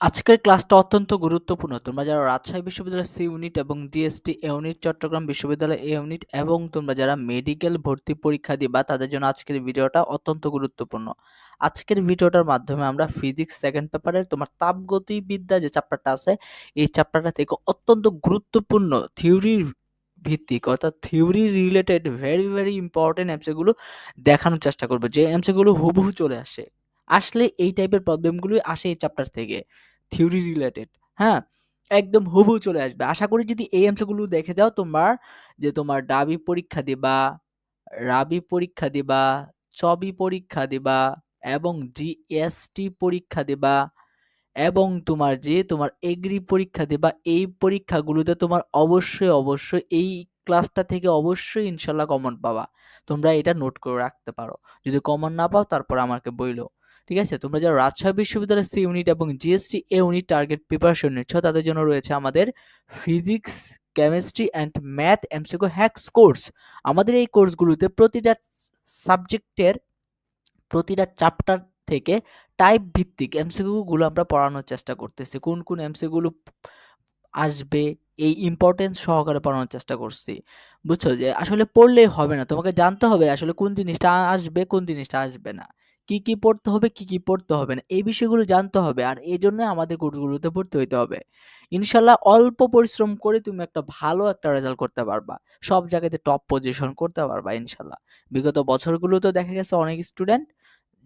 আজকের ক্লাসটা অত্যন্ত গুরুত্বপূর্ণ। তোমরা যারা রাজশাহী বিশ্ববিদ্যালয়ের সি ইউনিট এবং ডিএসটি এ ইউনিট, চট্টগ্রাম বিশ্ববিদ্যালয় এ ইউনিট এবং তোমরা যারা মেডিকেল ভর্তি পরীক্ষা দিবা, তাদের জন্য আজকের ভিডিওটা অত্যন্ত গুরুত্বপূর্ণ। আজকের ভিডিওটার মাধ্যমে আমরা ফিজিক্স সেকেন্ড পেপারের তোমার তাপগতিবিদ্যা যে চ্যাপ্টারটা আছে, এই চ্যাপ্টারটা থেকে অত্যন্ত গুরুত্বপূর্ণ থিওরির ভিত্তিক অর্থাৎ theory related very very important এমসিগুলো দেখানোর চেষ্টা করব। যে এমসিগুলো হুবহু চলে আসে। আসলে এই টাইপের প্রবলেমগুলোই আসে এই চ্যাপ্টার থেকে থিওরি রিলেটেড হ্যাঁ? একদম হুবহু চলে আসবে। আশা করি যদি এই অংশগুলো দেখে যাও তোমার, যে তোমার ডাবি পরীক্ষা দিবা, রাবি পরীক্ষা দিবা, চবি পরীক্ষা দিবা এবং জিএসটি পরীক্ষা দিবা এবং তোমার যে তোমার এগ্রি পরীক্ষা দেবা, এই পরীক্ষাগুলোতে তোমার অবশ্যই অবশ্যই এই ক্লাসটা থেকে অবশ্যই ইনশাল্লাহ কমন পাবা। তোমরা এটা নোট করে রাখতে পারো। যদি কমন না পাও তারপর আমাকে বইলো। ঠিক আছে? তোমরা যারা রাজশাহী বিশ্ববিদ্যালয়ের সি ইউনিট এবং GST A unit target preparation নিচ্ছ, তাদের জন্য রয়েছে আমাদের physics chemistry and math এমসিকো hacks course আমাদের এই কোর্সগুলোতে প্রতিটা সাবজেক্টের প্রতিটা চ্যাপ্টার থেকে টাইপ ভিত্তিক এমসিকিউগুলো আমরা পড়ানোর চেষ্টা করতেছি। কোন কোন এমসিকিউগুলো আসবে, এই ইম্পর্টেন্স সহকারে পড়ানোর চেষ্টা করছি। বুঝছ? যে আসলে পড়লেই হবে না। তোমাকে জানতে হবে আসলে কোন জিনিসটা আসবে, কোন জিনিসটা আসবে না। কি কি পড়তে হবে কি কি পড়তে হবে না এই বিষয়গুলো জানতে হবে আর এই জন্য আমাদের কোর্সগুলোতে ভর্তি হইতে হবে। ইনশাল্লাহ অল্প পরিশ্রম করে তুমি একটা ভালো একটা রেজাল্ট করতে পারবা সব জায়গাতে টপ পজিশন করতে পারবা ইনশাল্লাহ বিগত বছরগুলোতে দেখা গেছে অনেক স্টুডেন্ট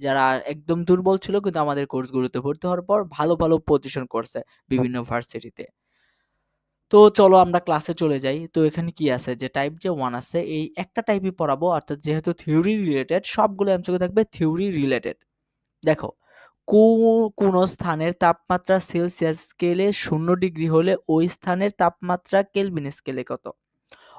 যারা একদম দুর্বল ছিল কিন্তু আমাদের কোর্সগুলোতে ভর্তি হওয়ার পর ভালো ভালো পজিশন করছে বিভিন্ন ভার্সিটিতে। তো চলো আমরা ক্লাসে চলে যাই। তো এখানে কি আছে? যে টাইপ যে ওয়ান আছে, এই একটা টাইপই পড়াবো, অর্থাৎ যেহেতু থিওরি রিলেটেড সবগুলো এমসিকিউ থাকবে থিওরি রিলেটেড দেখো কোন স্থানের তাপমাত্রা সেলসিয়াস স্কেলে শূন্য ডিগ্রি হলে ওই স্থানের তাপমাত্রা কেলভিন স্কেলে কত?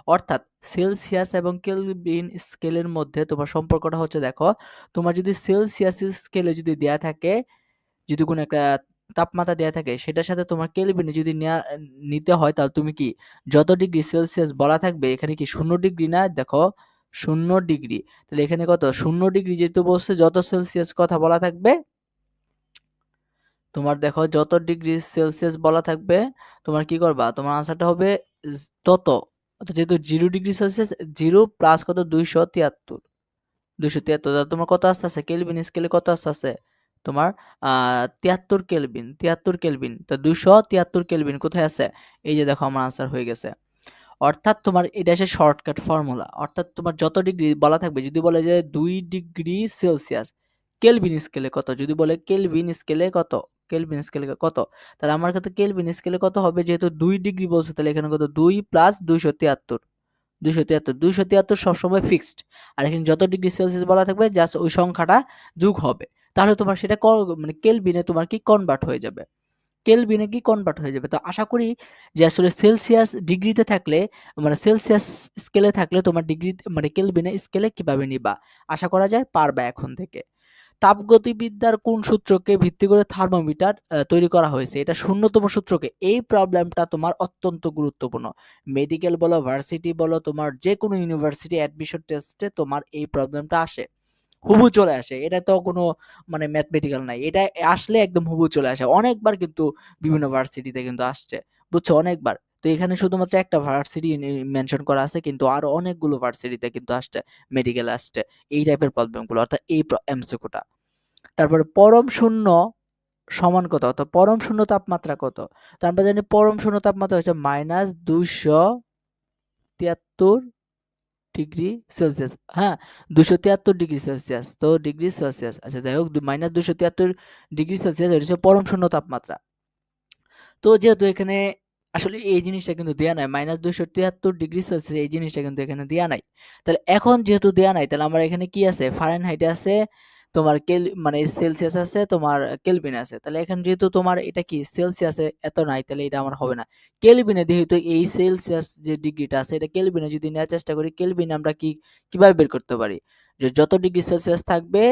অর্থাৎ সেলসিয়াস এবং কেলভিন স্কেলের মধ্যে তোমার সম্পর্কটা হচ্ছে, দেখো, তোমার যদি সেলসিয়াস স্কেলে যদি দেয়া থাকে, যদি কোনো একটা তাপমাত্রা দেওয়া থাকে, সেটার সাথে তোমার কেলভিনে যদি নিতে হয় তাহলে তুমি কি যত ডিগ্রি সেলসিয়াস বলা থাকবে, এখানে কি শূন্য ডিগ্রি না? দেখো, শূন্য ডিগ্রি। তাহলে এখানে কত? শূন্য ডিগ্রি যেহেতু বলছে, যত সেলসিয়াস কথা বলা থাকবে, তোমার দেখো যত ডিগ্রি সেলসিয়াস বলা থাকবে, তোমার কি করবা? তোমার আনসারটা হবে তত। যেহেতু zero degree celsius, zero plus কত? দুইশো তিয়াত্তর। দুইশো তিয়াত্তর। তোমার কত আসতে আছে কেলভিন স্কেলে কত আসতে আছে তোমার তিয়াত্তর কেলভিন তিয়াত্তর কেলভিন, তো দুশো তিয়াত্তর কেলভিন কোথায় আছে? এই যে দেখো আমার আনসার হয়ে গেছে। অর্থাৎ তোমার এটা হচ্ছে শর্টকাট ফর্মুলা অর্থাৎ তোমার যত ডিগ্রি বলা থাকবে, যদি বলে যে দুই ডিগ্রি সেলসিয়াস কেলভিন স্কেলে কত? যদি বলে কেলভিন স্কেলে কত? কেলভিন স্কেলে কত? তাহলে আমার কাছে কেলভিন স্কেলে কত হবে? যেহেতু দুই ডিগ্রি বলছে, তাহলে এখানে কত? দুই প্লাস দুইশো তিয়াত্তর। দুইশো তিয়াত্তর দুইশো তিয়াত্তর সবসময় ফিক্সড আর এখানে যত ডিগ্রি সেলসিয়াস বলা থাকবে জাস্ট ওই সংখ্যাটা যোগ হবে। তাহলে তোমার সেটা মানে কেলভিনে তোমার কি কনভার্ট হয়ে যাবে? কেলভিনে কি কনভার্ট হয়ে যাবে? তো আশা করি যে আসলে সেলসিয়াস ডিগ্রিতে থাকলে মানে সেলসিয়াস স্কেলে থাকলে তোমার ডিগ্রি মানে কেলভিনে স্কেলে কীভাবে নিবা? আশা করা যায় পারবা এখন থেকে। তাপগতিবিদ্যার কোন সূত্রকে ভিত্তি করে থার্মোমিটার তৈরি করা হয়েছে? এটা শূন্যতম সূত্রকে। এই প্রবলেমটা তোমার অত্যন্ত গুরুত্বপূর্ণ। মেডিকেল বলো ভার্সিটি বলো, তোমার যে কোনো ইউনিভার্সিটি অ্যাডমিশন টেস্টে তোমার এই প্রবলেমটা আসে। হুবু চলে আসে। এটা তো কোনো মানে ম্যাথমেটিক্যাল নাই। এটা আসলে একদম হুবু চলে আসে। অনেকবার কিন্তু বিভিন্ন ভার্সিটিতে কিন্তু আসছে। বুঝছ? অনেকবার। তো এখানে শুধুমাত্র একটা ভার্সিটি মেনশন করা আছে, কিন্তু আরও অনেকগুলো ভার্সিটিতে কিন্তু আসছে মেডিকেল আসছে। এই টাইপের প্রবলেমগুলো অর্থাৎ এই এমসিকিউটা তারপরে পরম শূন্য সমান কত? অর্থাৎ পরম শূন্য তাপমাত্রা কত? তো আমরা জানি পরম শূন্য তাপমাত্রা হচ্ছে মাইনাস দুইশো তিয়াত্তর ডিগ্রি সেলসিয়াস হ্যাঁ? দুশো তিয়াত্তর ডিগ্রি সেলসিয়াস। তো ডিগ্রি সেলসিয়াস আচ্ছা যাই হোক মাইনাস দুশো তিয়াত্তর ডিগ্রি সেলসিয়াস হচ্ছে পরম শূন্য তাপমাত্রা। তো যেহেতু এখানে আসলে এই জিনিসটা কিন্তু দেয়া নাই, মাইনাস দুশো তিয়াত্তর ডিগ্রি সেলসিয়াস, এই জিনিসটা কিন্তু এখানে দেয়া নাই। তাহলে এখন যেহেতু দেয়া নাই, তাহলে আমার এখানে কি আছে? ফারেন হাইটে আছে তোমার কেল মানে সেলসিয়াস আছে, তোমার কেলভিন আছে। তাহলে এখানে যেহেতু তোমার এটা কি সেলসিয়াসে এত নাই, তাহলে এটা আমার হবে না। কেলভিনে যেহেতু এই সেলসিয়াস যে ডিগ্রিটা আছে, এটা কেলভিনে যদি নেওয়ার চেষ্টা করি, কেলভিনে আমরা কি, কীভাবে বের করতে পারি? যে যত ডিগ্রি সেলসিয়াস থাকবে,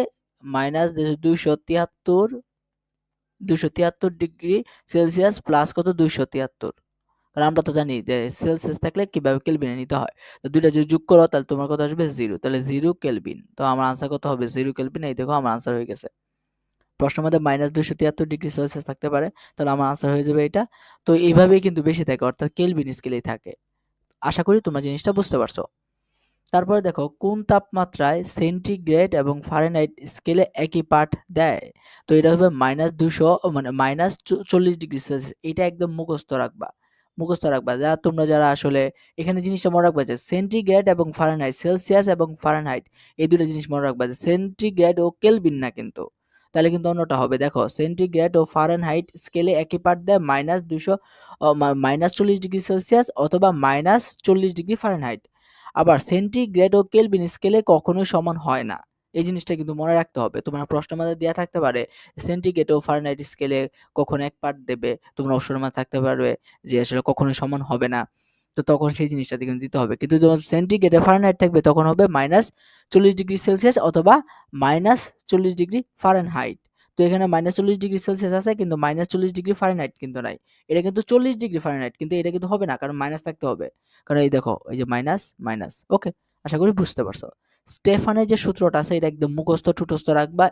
মাইনাস দুইশো তিয়াত্তর দুইশো তিয়াত্তর ডিগ্রি সেলসিয়াস প্লাস কত? দুইশো তিয়াত্তর। কারণ আমরা তো জানি যে সেলসিয়াস থাকলে কীভাবে কেলভিনে নিতে হয়। তো দুইটা যদি যোগ করো, তাহলে তোমার কত আসবে? জিরো তাহলে জিরো কেলভিন তো আমার আনসার কত হবে? জিরো কেলভিন এই দেখো আমার আনসার হয়ে গেছে। প্রশ্নের মধ্যে মাইনাস দুশো তিয়াত্তর ডিগ্রি সেলসিয়াস থাকতে পারে। তাহলে আমার আনসার হয়ে যাবে এটা। তো এইভাবেই কিন্তু বেশি থাকে, অর্থাৎ কেলভিন স্কেলেই থাকে। আশা করি তোমরা জিনিসটা বুঝতে পারছ। তারপরে দেখো, কোন তাপমাত্রায় সেন্টিগ্রেড এবং ফারেনহাইট স্কেলে একই পাঠ দেয়? তো এটা হবে মাইনাস দুশো মানে মাইনাস চল্লিশ ডিগ্রি সেলসিয়াস এটা একদম মুখস্থ রাখবা। মুখস্থ রাখবা। যা তোমরা যারা আসলে এখানে জিনিসটা মনে রাখবা যে সেন্টিগ্রেড এবং ফারেনহাইট, সেলসিয়াস এবং ফারেনহাইট, এই দুটো জিনিস মনে রাখবা যে সেন্টিগ্রেড ও কেলভিন না কিন্তু। তাহলে কিন্তু অন্যটা হবে। দেখো, সেন্টিগ্রেড ও ফারেনহাইট স্কেলে একই পার্ট দেয়, মাইনাস দুশো মাইনাস চল্লিশ ডিগ্রি সেলসিয়াস অথবা মাইনাস চল্লিশ ডিগ্রি ফারেনহাইট। আবার সেন্টিগ্রেড ও কেলভিন স্কেলে কখনোই সমান হয় না। এই জিনিসটা কিন্তু মনে রাখতে হবে। তোমার প্রশ্ন মধ্যে দেওয়া থাকতে পারে সেন্টিগ্রেড ও ফারেনহাইট স্কেলে কখন এক পার্ট দেবে? তোমরা অবসরের মধ্যে থাকতে পারবে যে আসলে কখনোই সমান হবে না। তো তখন সেই জিনিসটা কিন্তু দিতে হবে। কিন্তু যখন সেন্টিগ্রেডে ফারেনহাইট থাকবে তখন হবে মাইনাস চল্লিশ ডিগ্রি সেলসিয়াস অথবা মাইনাস চল্লিশ ডিগ্রি ফারেনহাইট তো এখানে মাইনাস চল্লিশ ডিগ্রি সেলসিয়াস আছে কিন্তু মাইনাস চল্লিশ ডিগ্রি ফারেনহাইট কিন্তু নাই। এটা কিন্তু চল্লিশ ডিগ্রি ফারেনহাইট কিন্তু এটা কিন্তু হবে না, কারণ মাইনাস থাকতে হবে। কারণ এই দেখো, এই যে মাইনাস মাইনাস ওকে আশা করি বুঝতে পারছ। স্টেফানের যে সূত্রটা আছে, এটা একদম মুখস্থ টুটস্থ রাখবা।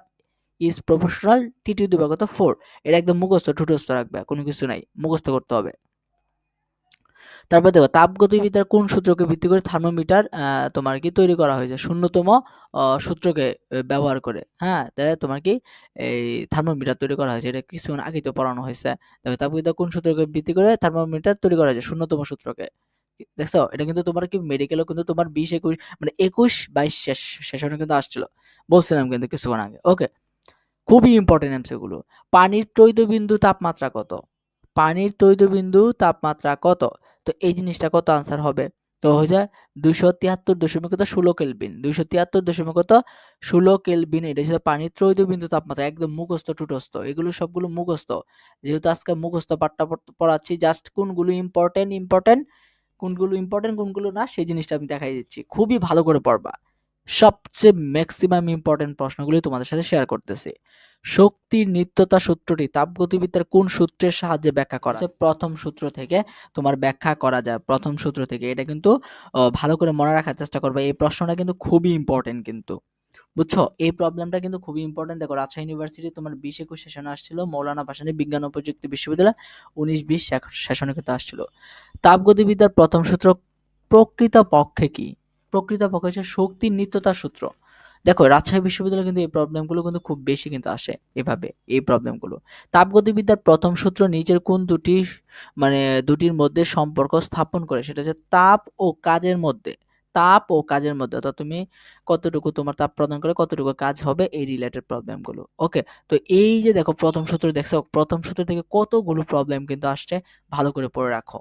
ইজ প্রফেশনাল টি টু দিবাগত ফোর এটা একদম মুখস্থ টুটস্থ রাখবে, কোনো কিছু নাই, মুখস্থ করতে হবে। তারপর দেখো, তাপগতিবিদ্যার কোন সূত্রকে ভিত্তি করে থার্মোমিটার তোমার কি তৈরি করা হয়েছে? শূন্যতম সূত্রকে ব্যবহার করে। হ্যাঁ তাহলে তোমার কি এই থার্মোমিটার তৈরি করা হয়েছে, এটা কিছুক্ষণ আগে তো পড়ানো হয়েছে। দেখো, তাপগতিবিদ্যা কোন সূত্রকে ভিত্তি করে থার্মোমিটার তৈরি করা হয়েছে? শূন্যতম সূত্রকে। দেখছ? এটা কিন্তু তোমার কি মেডিকেলও কিন্তু তোমার বিশ একুশ মানে একুশ বাইশ শেষ সেশনে কিন্তু আসছিল। বলছিলাম কিন্তু কিছুক্ষণ আগে। ওকে খুবই ইম্পর্টেন্ট এমসিগুলো পানির তৈদবিন্দু তাপমাত্রা কত? পানির তৈদবিন্দু তাপমাত্রা কত? তো এই জিনিসটা কত আনসার হবে? তো হয়ে যায় দুইশো তিয়াত্তর দশমিক কত? ষোলো কেলবিন দুইশো তিয়াত্তর দশমিক কত? ষোলো কেলবিন এটা হচ্ছে পানির ত্রৈদবিন্দু তাপমাত্রা। একদম মুখস্থ, টুটস্থ। এগুলো সবগুলো মুখস্থ। যেহেতু আজকে মুখস্থ পাঠটা পড়াচ্ছি জাস্ট কোনগুলো ইম্পর্টেন্ট ইম্পর্টেন্ট কোনগুলো ইম্পর্টেন্ট কোনগুলো না, সেই জিনিসটা আমি দেখাই দিচ্ছি। খুবই ভালো করে পড়বা। সবচেয়ে ম্যাক্সিমাম ইম্পর্টেন্ট প্রশ্নগুলি তোমাদের সাথে শেয়ার করতেছি। শক্তির নিত্যতা সূত্রটি তাপগতিবিদ্যার কোন সূত্রের সাহায্যে ব্যাখ্যা করা প্রথম সূত্র থেকে তোমার ব্যাখ্যা করা যায়। প্রথম সূত্র থেকে এটা কিন্তু ভালো করে মনে রাখার চেষ্টা করবে। এই প্রশ্নটা কিন্তু খুবই ইম্পর্টেন্ট কিন্তু। বুঝছ? এই প্রবলেমটা কিন্তু খুবই ইম্পর্টেন্ট দেখো, রাজশাহী ইউনিভার্সিটি তোমার বিশ একুশ সেশনে আসছিল, মৌলানা ভাসানী বিজ্ঞান ও প্রযুক্তি বিশ্ববিদ্যালয় উনিশ বিশ সেশনে কিন্তু আসছিল। তাপগতিবিদ্যার প্রথম সূত্র প্রকৃত পক্ষে কি? প্রকৃত পক্ষে হচ্ছে শক্তির নিত্যতার সূত্র। দেখো, রাজশাহী বিশ্ববিদ্যালয়ে কিন্তু এই প্রবলেমগুলো কিন্তু খুব বেশি কিন্তু আসে এভাবে, এই প্রবলেমগুলো তাপগতিবিদ্যার প্রথম সূত্র নিচের কোন দুটি মানে দুটির মধ্যে সম্পর্ক স্থাপন করে? সেটা হচ্ছে তাপ ও কাজের মধ্যে। তাপ ও কাজের মধ্যে। অর্থাৎ তুমি কতটুকু তোমার তাপ প্রদান করে কতটুকু কাজ হবে এই রিলেটেড প্রবলেমগুলো ওকে তো এই যে দেখো প্রথম সূত্র দেখছ, প্রথম সূত্র থেকে কতগুলো প্রবলেম কিন্তু আসছে ভালো করে পড়ে রাখো।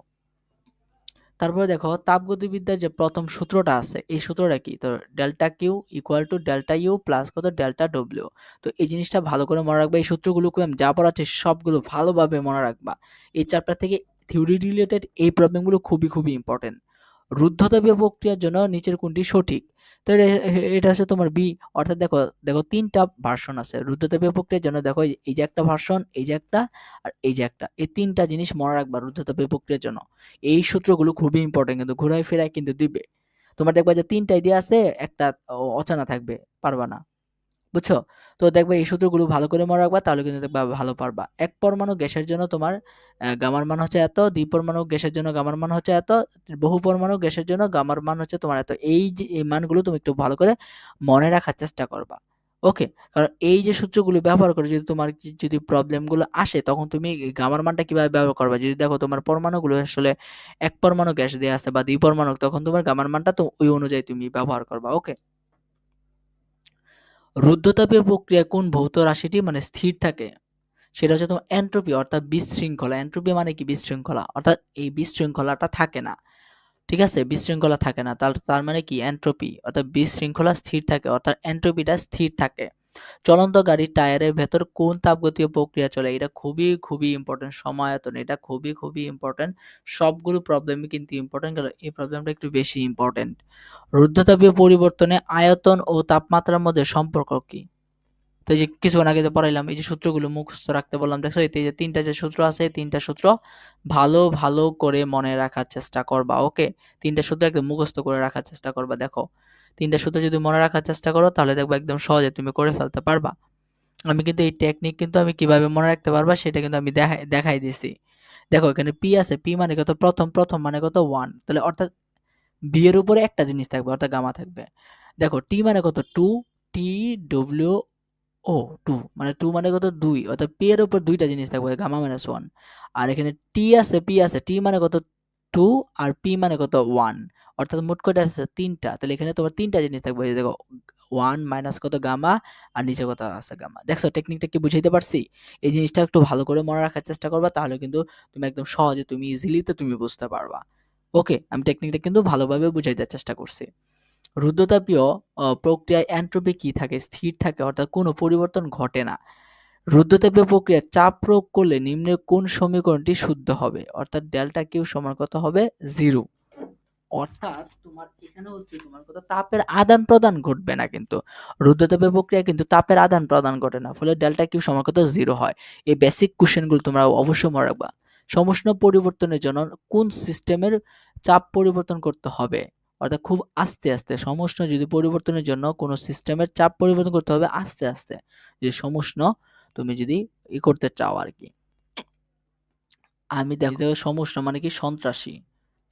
তারপরে দেখো তাপগতিবিদ্যার যে প্রথম সূত্রটা আছে, এই সূত্রটা কি? তো delta Q equal to delta U plus কত? ডেল্টা ডব্লিউ তো এই জিনিসটা ভালো করে মনে রাখবা, এই সূত্রগুলোকে আমি যা পড়াচ্ছি সবগুলো ভালোভাবে মনে রাখবা। এই চ্যাপ্টার থেকে থিওরি রিলেটেড এই প্রবলেমগুলো খুবই খুবই ইম্পর্টেন্ট রুদ্ধতাপীয় প্রক্রিয়ার জন্য নিচের কোনটি সঠিক? তো এটা হচ্ছে তোমার বি অর্থাৎ দেখো দেখো তিনটা ভার্সন আছে। রুদ্ধতাপীয় প্রক্রিয়ার জন্য দেখো এই যে একটা ভার্সন এই যে একটা, আর এই যে একটা। এই তিনটা জিনিস মনে রাখবা রুদ্ধতাপীয় প্রক্রিয়ার জন্য। এই সূত্রগুলো খুবই ইম্পর্টেন্ট কিন্তু ঘুরায় ফেরাই কিন্তু দিবে। তোমার দেখবা যে তিনটাই দিয়ে আছে, একটা অচানা থাকবে, পারবা না। বুঝছ? তো দেখবে এই সূত্রগুলো ভালো করে মনে রাখবা, তাহলে কিন্তু দেখবা ভালো পারবা। এক পরমাণু গ্যাসের জন্য তোমার গামার মান হচ্ছে এত, দ্বি পরমাণু গ্যাসের জন্য গামার মান হচ্ছে এত, বহু পরমাণু গ্যাসের জন্য গামার মান হচ্ছে তোমার এত। এই যে, এই মানগুলো তুমি একটু ভালো করে মনে রাখার চেষ্টা করবা। ওকে? কারণ এই যে সূত্রগুলো ব্যবহার করে যদি তোমার যদি প্রবলেমগুলো আসে, তখন তুমি গামার মানটা কীভাবে ব্যবহার করবা? যদি দেখো তোমার পরমাণুগুলো আসলে এক পরমাণু গ্যাস দেওয়া আছে বা দ্বি পরমাণু, তখন তোমার গামার মানটা তো ওই অনুযায়ী তুমি ব্যবহার করবা। ওকে? রুদ্ধতাপীয় প্রক্রিয়া কোন ভৌত রাশিটি মানে স্থির থাকে? সেটা হচ্ছে তোমার অ্যান্ট্রোপি অর্থাৎ বিশৃঙ্খলা। অ্যান্ট্রোপি মানে কি? বিশৃঙ্খলা। অর্থাৎ এই বিশৃঙ্খলাটা থাকে না। ঠিক আছে? বিশৃঙ্খলা থাকে না। তার তার মানে কি? অ্যান্ট্রোপি অর্থাৎ বিশৃঙ্খলা স্থির থাকে। অর্থাৎ অ্যান্ট্রোপিটা স্থির থাকে। চলন্ত গাড়ির টায়ারের ভেতর কোন তাপগতীয় প্রক্রিয়া চলে? এটা খুবই খুবই ইম্পর্টেন্ট সমায়তন এটা খুবই খুবই ইম্পর্টেন্ট সবগুলো প্রবলেমই কিন্তু ইম্পর্টেন্ট গেল এই প্রবলেমটা একটু বেশি ইম্পর্টেন্ট রুদ্ধতাপীয় পরিবর্তনে আয়তন ও তাপমাত্রার মধ্যে সম্পর্ক কি? তো এই যে কিছুক্ষণ আগে পড়াইলাম, এই যে সূত্রগুলো মুখস্থ রাখতে বললাম দেখো এই যে তিনটা যে সূত্র আছে তিনটা সূত্র ভালো ভালো করে মনে রাখার চেষ্টা করবা, ওকে? তিনটা সূত্র একদম মুখস্থ করে রাখার চেষ্টা করবা, দেখো। তিনটা সূত্র যদি মনে রাখার চেষ্টা করো, তাহলে দেখব একদম সহজে তুমি করে ফেলতে পারবা। আমি কিন্তু এই টেকনিক কিন্তু আমি কীভাবে মনে রাখতে পারবা, সেটা কিন্তু আমি দেখাই দেখাই দিছি। দেখো, এখানে পি আছে পি মানে কত? প্রথম প্রথম মানে কত? ওয়ান তাহলে অর্থাৎ বি এর উপরে একটা জিনিস থাকবে, অর্থাৎ গামা থাকবে। দেখো টি মানে কত? Two T W O two মানে টু মানে কত? দুই। অর্থাৎ পি এর উপর দুইটা জিনিস থাকবে, গামা মাইনাস ওয়ান আর এখানে টি আছে পি আছে টি মানে কত? টু আর পি মানে কত? ওয়ান অর্থাৎ মোট কয়টা আছে? তিনটা। তাহলে এখানে তোমার তিনটা জিনিস থাকবে। দেখো ওয়ান মাইনাস কত? গামা আর নিচে কত আছে? গামা দেখছ টেকনিকটা কি বুঝাইতে পারছি? এই জিনিসটা একটু ভালো করে মনে রাখার চেষ্টা করবা, তাহলে কিন্তু তুমি একদম সহজে, তুমি ইজিলিতে তুমি বুঝতে পারবা। ওকে আমি টেকনিকটা কিন্তু ভালোভাবে বুঝাইতে চেষ্টা করছি। রুদ্রতাপীয় প্রক্রিয়ায় এন্ট্রপি কি থাকে? স্থির থাকে, অর্থাৎ কোনো পরিবর্তন ঘটে না। রুদ্রতাপীয় প্রক্রিয়ায় চাপ প্রয়োগ করলে নিম্নে কোন সমীকরণটি শুদ্ধ হবে? অর্থাৎ ডেল্টা কিউ সমান কত হবে? জিরো অর্থাৎ তোমার এখানে হচ্ছে তোমার কথা তাপের আদান প্রদান ঘটবে না কিন্তু। রুদ্রতাপীয় প্রক্রিয়া কিন্তু তাপের আদান প্রদান ঘটে না ফলে ডেল্টা কিউ সমান কত? জিরো হয়। এই বেসিক কোশ্চেনগুলো তোমরা অবশ্যই মনে রাখবা। সমষ্ণ পরিবর্তনের জন্য কোন সিস্টেমের চাপ পরিবর্তন করতে হবে? অর্থাৎ খুব আস্তে আস্তে সমষ্ণ যদি পরিবর্তনের জন্য কোনো সিস্টেমের চাপ পরিবর্তন করতে হবে আস্তে আস্তে। যে সমষ্ণ তুমি যদি ই করতে চাও আর কি। আমি দেখো সমষ্ণ মানে কি? সন্ত্রাসী।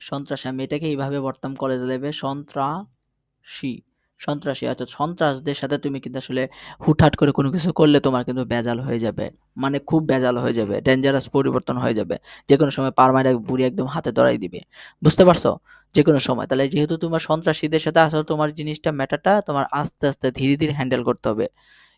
সন্ত্রাসী। আমি এটাকে এইভাবে পড়তাম কলেজে লেবে সন্ত্রাসী। সন্ত্রাসী আচ্ছা সন্ত্রাসদের সাথে তুমি কিন্তু আসলে হুটহাট করে কোনো কিছু করলে তোমার কিন্তু বেজাল হয়ে যাবে। মানে খুব বেজাল হয়ে যাবে ডেঞ্জারাস পরিবর্তন হয়ে যাবে। যে কোনো সময় পার বুড়ি একদম হাতে ধরাই দিবে। বুঝতে পারছ? যে কোনো সময়। তাহলে যেহেতু তোমার সন্ত্রাসীদের সাথে আসলে তোমার জিনিসটা ম্যাটারটা তোমার আস্তে আস্তে ধীরে ধীরে হ্যান্ডেল করতে হবে।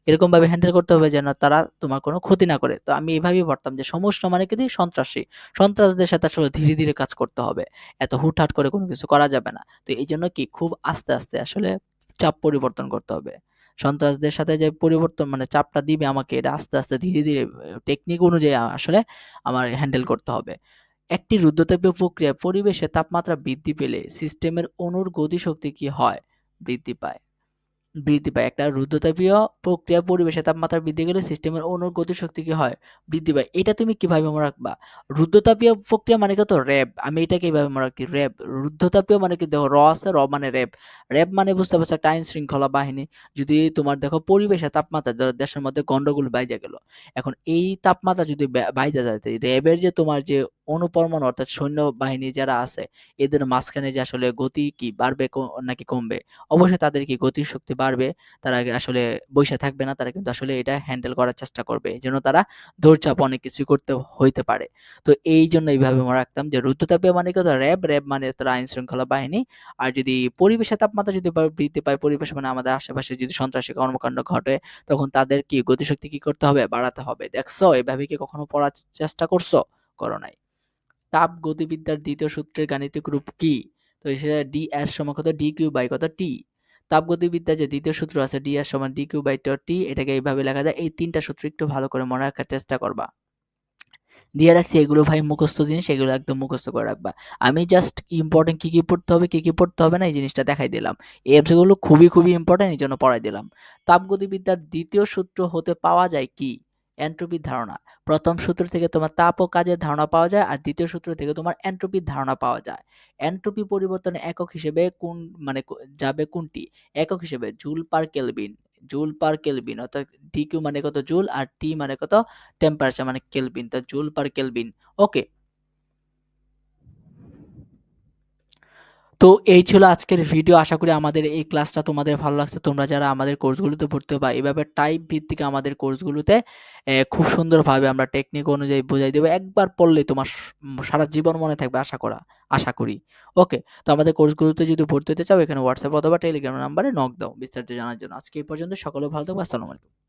এরকম ভাবে হ্যান্ডেল করতে হবে যেন তারা তোমার কোনো ক্ষতি না করে। তো আমি এইভাবেই পড়তাম যে সমস্যা মানে কি সন্ত্রাসী, সন্ত্রাসদের সাথে আসলে ধীরে ধীরে কাজ করতে হবে। এত হুটহাট করে কোনো কিছু করা যাবে না। তো এই জন্য কি খুব আস্তে আস্তে আসলে চাপ পরিবর্তন করতে হবে। সন্ত্রাসদের সাথে যে পরিবর্তন মানে চাপটা দিবে আমাকে, এটা আস্তে আস্তে ধীরে ধীরে টেকনিক অনুযায়ী আসলে আমার হ্যান্ডেল করতে হবে। একটি রুদ্রতাপীয় প্রক্রিয়ায় পরিবেশে তাপমাত্রা বৃদ্ধি পেলে সিস্টেমের অনুর গতিশক্তি কি হয়? বৃদ্ধি পায়। বৃদ্ধি পায়। একটা রুদ্রতাপীয় প্রক্রিয়া পরিবেশে তাপমাত্রা বৃদ্ধি গেলে সিস্টেমের অনুর গতিশক্তি কি হয়? বৃদ্ধি পায়। এটা তুমি কীভাবে মনে রাখবা? রুদ্রতাপীয় প্রক্রিয়া মানে কত? র্যাব। আমি এটাকে এইভাবে মনে রাখি। র্যাব। রুদ্রতাপীয় মানে কি? দেখো, র আছে, র মানে র্যাব। র্যাব মানে বুঝতে পারছ, একটা আইন শৃঙ্খলা বাহিনী। যদি তোমার দেখো, পরিবেশে তাপমাত্রা দেশের মধ্যে গন্ডগোল বাইজা গেল। এখন এই তাপমাত্রা যদি বাইজা যায়, র্যাবের যে তোমার যে অনুপরমাণু অর্থাৎ সৈন্য বাহিনী যারা আছে, এদের মাঝখানে যে আসলে গতি কি বাড়বে নাকি কমবে? অবশ্যই তাদের কি গতির শক্তি বাড়বে? তারা আসলে বসে থাকবে না, তারা কিন্তু আসলে এটা হ্যান্ডেল করার চেষ্টা করবে যেন তারা দৌড়চাপ অনেক কিছু করতে হইতে পারে। তো এই জন্য এইভাবে আমরা রাখতাম যে রুদ্রতাপীয় মানে কত র্যাব র্যাব মানে তারা আইন শৃঙ্খলা বাহিনী। আর যদি পরিবেশের তাপমাত্রা যদি বৃদ্ধি পায়, পরিবেশ মানে আমাদের আশেপাশে যদি সন্ত্রাসী কর্মকাণ্ড ঘটে, তখন তাদের কি গতিশক্তি কি করতে হবে? বাড়াতে হবে। দেখছ? এভাবে কি কখনো পড়ার চেষ্টা করছ? করো নাই। তাপ গতিবিদ্যার দ্বিতীয় সূত্রের গাণিতিক রূপ কি? তো সেটা ডি এস সমান কত? ডি কিউ বাই কত? টি তাপগতিবিদ্যার যে দ্বিতীয় সূত্র আছে ডি এস সমান ডি কিউ বাই টি এটাকে এইভাবে লেখা যায়। এই তিনটা সূত্র একটু ভালো করে মনে রাখার চেষ্টা করবা। দিয়ে রাখছি, এগুলো ভাই মুখস্থ জিনিস, এগুলো একদম মুখস্থ করে রাখবা। আমি জাস্ট ইম্পর্টেন্ট কি কি পড়তে হবে, কি কি পড়তে হবে না, এই জিনিসটা দেখাই দিলাম। এই অ্যাপসগুলো খুবই খুবই ইম্পর্টেন্ট এই জন্য পড়াই দিলাম। তাপগতিবিদ্যার দ্বিতীয় সূত্র হতে পাওয়া যায় কি? এন্ট্রপির ধারণা। প্রথম সূত্র থেকে তোমার তাপ ও কাজের ধারণা পাওয়া যায় আর দ্বিতীয় সূত্র থেকে তোমার এন্ট্রপির ধারণা পাওয়া যায়। এন্ট্রপি পরিবর্তনের একক হিসেবে কোন মানে যাবে কোনটি? একক হিসেবে joule per kelvin, joule per kelvin অর্থাৎ ডিকিউ মানে কত জুল আর টি মানে কত টেম্পারেচার মানে কেলভিন। তো জুল পার কেলভিন ওকে তো এই ছিল আজকের ভিডিও আশা করি আমাদের এই ক্লাসটা তোমাদের ভালো লাগছে। তোমরা যারা আমাদের কোর্সগুলোতে ভর্তি হবে, এভাবে টাইপ ভিত্তিক আমাদের কোর্সগুলোতে খুব সুন্দরভাবে আমরা টেকনিক অনুযায়ী বোঝাই দেবো। একবার পড়লে তোমার সারা জীবন মনে থাকবে, আশা করা, আশা করি। ওকে তো আমাদের কোর্সগুলোতে যদি ভর্তি হতে চাও, এখানে হোয়াটসঅ্যাপ অথবা টেলিগ্রাম নাম্বারে নক দাও বিস্তারিত জানার জন্য। আজকে এই পর্যন্ত সকলে ভালো থাকবে আসসালামু আলাইকুম।